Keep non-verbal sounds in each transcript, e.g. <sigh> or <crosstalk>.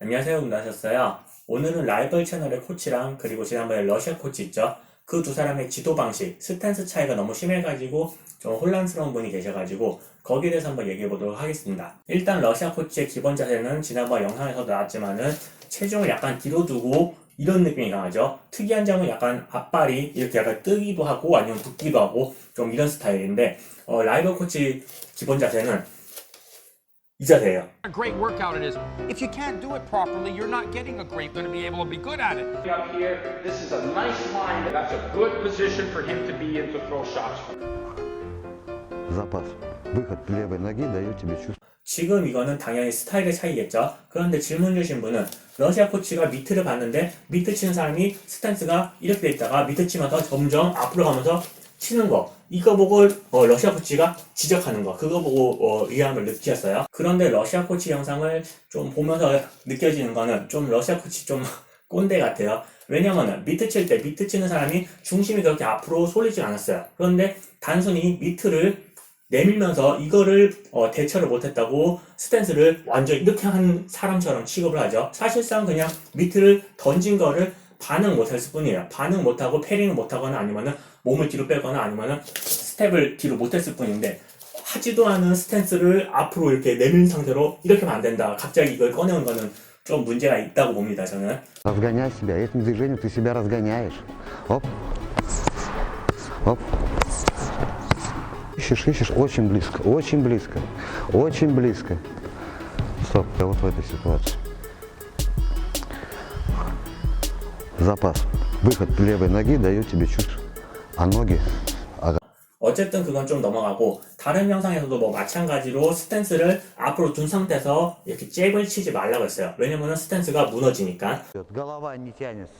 안녕하세요. 문하셨어요. 오늘은 라이벌 채널의 코치랑 그리고 지난번에 러시아 코치 있죠? 그 두 사람의 지도 방식, 스탠스 차이가 너무 심해가지고 좀 혼란스러운 분이 계셔가지고 거기에 대해서 한번 얘기해 보도록 하겠습니다. 일단 러시아 코치의 기본 자세는 지난번 영상에서도 나왔지만은 체중을 약간 뒤로 두고 이런 느낌이 강하죠. 특이한 점은 약간 앞발이 이렇게 약간 뜨기도 하고 아니면 붓기도 하고 좀 이런 스타일인데 어, 라이벌 코치 기본 자세는 이 자세예요. a great workout it is. If you can't do it properly, you're not getting a great, going to be able to be good at it. Up here, this is a nice line. That's a good position for him to be in to throw shots from. запас. Выход левой ноги дает тебе чувство. 지금 이거는 당연히 스타일의 차이겠죠. 그런데 질문 주신 분은 러시아 코치가 미트를 봤는데 미트 치는 사람이 스탠스가 이렇게 돼 있다가 미트 치면서 점점 앞으로 가면서 치는 거 이거 보고 어, 러시아 코치가 지적하는 거 그거 보고 어, 의아함을 느끼셨어요. 그런데 러시아 코치 영상을 좀 보면서 느껴지는 거는 좀 러시아 코치 좀 <laughs> 꼰대 같아요. 왜냐면은 미트 칠 때 미트 치는 사람이 중심이 그렇게 앞으로 쏠리지 않았어요. 그런데 단순히 미트를 내밀면서 이거를 어, 대처를 못했다고 스탠스를 완전 이렇게 한 사람처럼 취급을 하죠. 사실상 그냥 미트를 던진 거를 반응 못했을 뿐이에요. 반응 못하고 패링을 못하거나 아니면은 몸을 뒤로 빼거나 아니면은 스텝을 뒤로 못했을 뿐인데 하지도 않은 스탠스를 앞으로 이렇게 내민 상태로 이렇게 하면 안 된다. 갑자기 이걸 꺼내는 거는 좀 문제가 있다고 봅니다. 저는. Разгоняй себя. Этим движением ты себя разгоняешь. Оп. Оп. Ищешь, ищешь. Очень близко. Очень близко. Очень близко. Стоп. Я вот в этой ситуации. Запас. Выход левой ноги дает тебе чувство. А ноги 어쨌든 그건 좀 넘어가고 다른 영상에서도 뭐 마찬가지로 스탠스를 앞으로 둔 상태에서 이렇게 잽을 치지 말라고 했어요. 왜냐면은 스탠스가 무너지니까. Голова не тянется.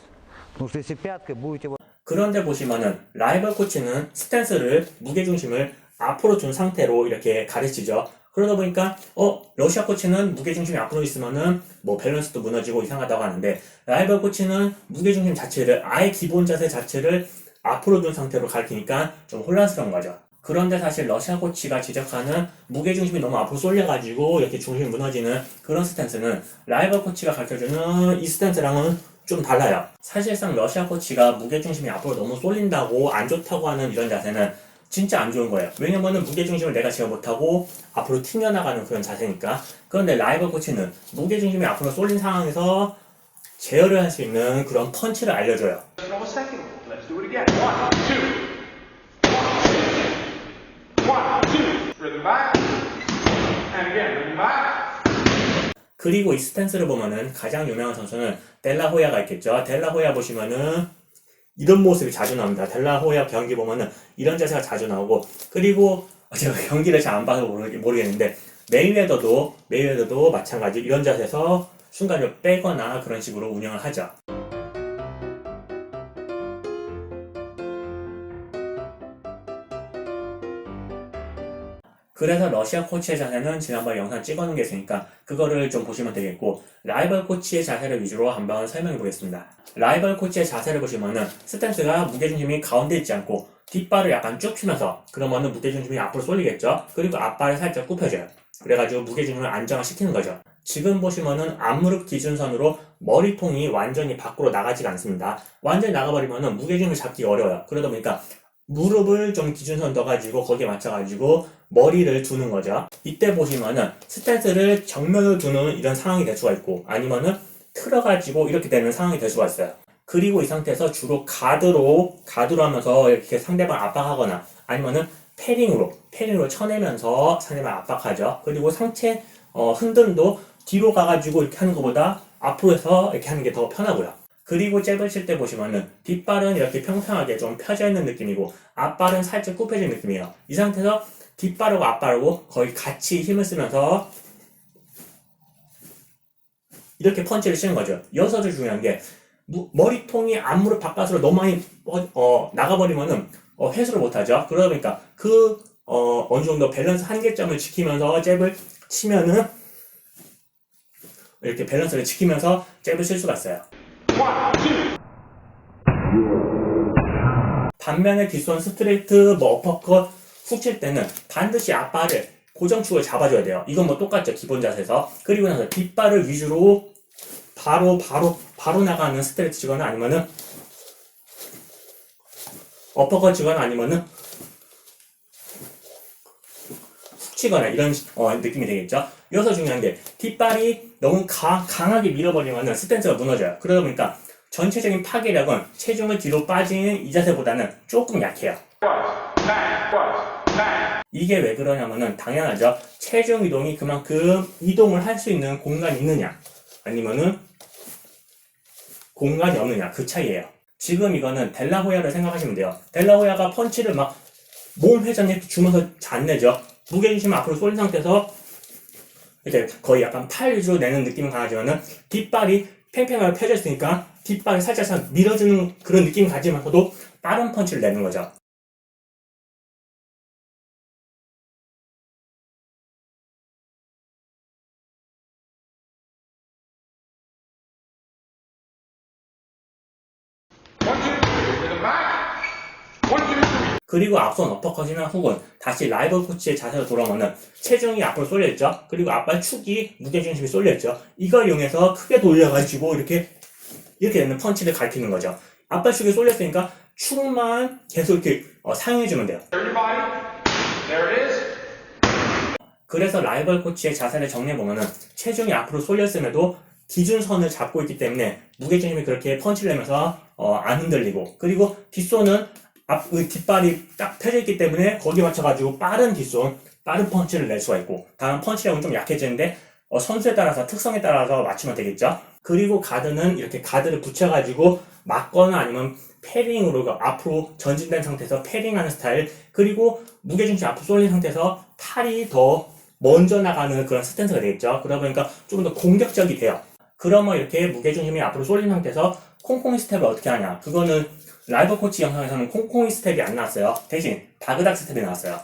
Потому что если пяткой будете вот 그런데 보시면은 라이벌 코치는 스탠스를 무게중심을 앞으로 둔 상태로 이렇게 가르치죠. 그러다 보니까 어 러시아 코치는 무게중심이 앞으로 있으면은 뭐 밸런스도 무너지고 이상하다고 하는데 라이벌 코치는 무게중심 자체를 아예 기본 자세 자체를 앞으로 둔 상태로 가르치니까 좀 혼란스러운 거죠. 그런데 사실 러시아 코치가 지적하는 무게중심이 너무 앞으로 쏠려가지고 이렇게 중심이 무너지는 그런 스탠스는 라이벌 코치가 가르쳐주는 이 스탠스랑은 좀 달라요. 사실상 러시아 코치가 무게중심이 앞으로 너무 쏠린다고 안 좋다고 하는 이런 자세는 진짜 안 좋은 거예요. 왜냐면은 무게중심을 내가 제어 못하고 앞으로 튕겨나가는 그런 자세니까. 그런데 라이벌 코치는 무게중심이 앞으로 쏠린 상황에서 제어를 할 수 있는 그런 펀치를 알려줘요. 그리고 이 스탠스를 보면은 가장 유명한 선수는 델라호야가 있겠죠. 델라호야 보시면은 이런 모습이 자주 나옵니다. 델라호야 경기 보면은 이런 자세가 자주 나오고 그리고 제가 <laughs> 경기를 잘 안 봐서 모르- 모르겠는데 메이웨더도 메이웨더도 마찬가지 이런 자세에서 순간적으로 빼거나 그런 식으로 운영을 하죠. 그래서 러시아 코치의 자세는 지난번 영상 찍어놓은 게 있으니까 그거를 좀 보시면 되겠고 라이벌 코치의 자세를 위주로 한번 설명해 보겠습니다. 라이벌 코치의 자세를 보시면은 스탠스가 무게중심이 가운데 있지 않고 뒷발을 약간 쭉 펴면서 그러면은 무게중심이 앞으로 쏠리겠죠. 그리고 앞발을 살짝 굽혀줘요. 그래가지고 무게중심을 안정화시키는 거죠. 지금 보시면은 앞무릎 기준선으로 머리통이 완전히 밖으로 나가지가 않습니다. 완전히 나가버리면은 무게중심을 잡기 어려워요. 그러다 보니까 무릎을 좀 기준선 넣어가지고 거기에 맞춰가지고 머리를 두는 거죠. 이때 보시면은 스탠스를 정면으로 두는 이런 상황이 될 수가 있고 아니면은 틀어가지고 이렇게 되는 상황이 될 수가 있어요. 그리고 이 상태에서 주로 가드로 가드로 하면서 이렇게 상대방 압박하거나 아니면은 패링으로 패링으로 쳐내면서 상대방 압박하죠. 그리고 상체 어, 흔듦도 뒤로 가가지고 이렇게 하는 것보다 앞으로 해서 이렇게 하는 게 더 편하고요. 그리고 잽을 칠 때 보시면은 뒷발은 이렇게 평평하게 좀 펴져 있는 느낌이고 앞발은 살짝 굽혀진 느낌이에요. 이 상태에서 뒷발하고 앞발하고 거의 같이 힘을 쓰면서 이렇게 펀치를 치는 거죠. 여기서도 중요한 게 무- 머리통이 앞무릎 바깥으로 너무 많이 어, 어, 나가버리면은 어, 회수를 못하죠. 그러다 보니까 그 어, 어느 정도 밸런스 한계점을 지키면서 잽을 치면은 이렇게 밸런스를 지키면서 잽을 칠 수가 있어요. 반면에 뒷손 스트레이트, 뭐 어퍼컷 훅 칠 때는 반드시 앞발을 고정축을 잡아줘야 돼요. 이건 뭐 똑같죠. 기본 자세에서. 그리고 나서 뒷발을 위주로 바로 바로 바로 나가는 스트레이트 치거나 아니면은 어퍼컷 치거나 아니면은 훅 치거나 이런 어, 느낌이 되겠죠. 여기서 중요한 게 뒷발이 너무 가- 강하게 밀어버리면 스탠스가 무너져요. 그러다 보니까 전체적인 파괴력은 체중을 뒤로 빠지는 이 자세보다는 조금 약해요. 이게 왜 그러냐면은 당연하죠. 체중 이동이 그만큼 이동을 할 수 있는 공간이 있느냐 아니면은 공간이 없느냐 그 차이예요. 지금 이거는 델라호야를 생각하시면 돼요. 델라호야가 펀치를 막 몸 회전에 주면서 잘 내죠. 무게중심을 앞으로 쏠린 상태에서 이렇게 거의 약간 팔 위주로 내는 느낌은 강하지만은 뒷발이 팽팽하게 펴져 있으니까 뒷발이 살짝 밀어주는 그런 느낌을 가지면서도 빠른 펀치를 내는 거죠. 그리고 앞선 어퍼컷이나 훅은 다시 라이벌 코치의 자세로 돌아오면 체중이 앞으로 쏠려있죠. 그리고 앞발 축이 무게중심이 쏠려있죠. 이걸 이용해서 크게 돌려가지고 이렇게 이렇게 되는 펀치를 가리키는 거죠. 앞발 축이 쏠렸으니까 축만 계속 이렇게 어, 사용해주면 돼요. 그래서 라이벌 코치의 자세를 정리해보면은 체중이 앞으로 쏠렸음에도 기준선을 잡고 있기 때문에 무게중심이 그렇게 펀치를 내면서 어, 안 흔들리고 그리고 뒷손은 앞, 그 뒷발이 딱 펴져 있기 때문에 거기에 맞춰가지고 빠른 뒷손, 빠른 펀치를 낼 수가 있고 다음 펀치력은 좀 약해지는데 어, 선수에 따라서 특성에 따라서 맞추면 되겠죠. 그리고 가드는 이렇게 가드를 붙여가지고 맞거나 아니면 패링으로 그 앞으로 전진된 상태에서 패링하는 스타일 그리고 무게중심 앞으로 쏠린 상태에서 팔이 더 먼저 나가는 그런 스탠스가 되겠죠. 그러다 보니까 좀 더 공격적이 돼요. 그러면 이렇게 무게중심이 앞으로 쏠린 상태에서 콩콩이 스텝을 어떻게 하냐. 그거는 라이브 코치 영상에서는 콩콩이 스텝이 안 나왔어요. 대신 다그닥 스텝이 나왔어요.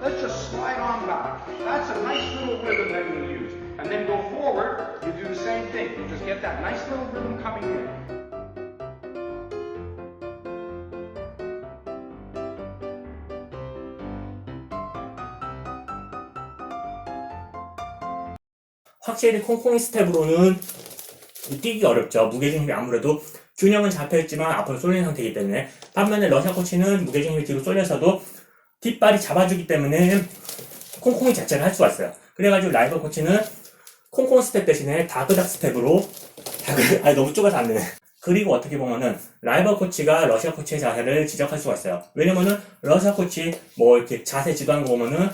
Let's just slide on back. That's a nice little rhythm that you use. And then go forward, you do the same thing. You just get that nice little rhythm coming in. 확실히 콩콩이 스텝으로는 뛰기 어렵죠. 무게중심이 아무래도 균형은 잡혀있지만 앞으로 쏠리는 상태이기 때문에 반면에 러시아 코치는 무게중심이 뒤로 쏠려서도 뒷발이 잡아주기 때문에 콩콩이 자체를 할 수가 있어요. 그래가지고 라이벌 코치는 콩콩 스텝 대신에 다그닥 스텝으로 다그 <laughs> 아니 너무 좁아서 안 되네. 그리고 어떻게 보면은 라이벌 코치가 러시아 코치의 자세를 지적할 수가 있어요. 왜냐면은 러시아 코치 뭐 이렇게 자세 지도하는 거 보면은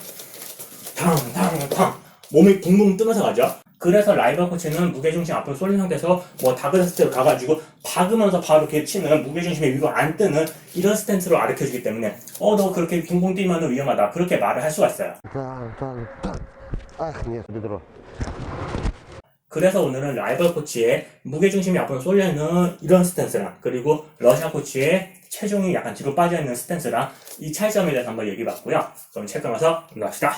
탕탕탕 몸이 붕붕 뜨면서 가죠. 그래서 라이벌 코치는 무게중심 앞으로 쏠린 상태에서 뭐 다그라스트로 가가지고 박으면서 바로 이렇게 치는 무게중심의 위로 안 뜨는 이런 스탠스로 가르쳐주기 때문에 어 너 그렇게 붕붕 뛰면 위험하다. 그렇게 말을 할 수가 있어요. 그래서 오늘은 라이벌 코치의 무게중심이 앞으로 쏠려있는 이런 스탠스랑 그리고 러시아 코치의 체중이 약간 뒤로 빠져있는 스탠스랑 이 차이점에 대해서 한번 얘기해 봤고요. 그럼 체크 가서 넘어갑시다.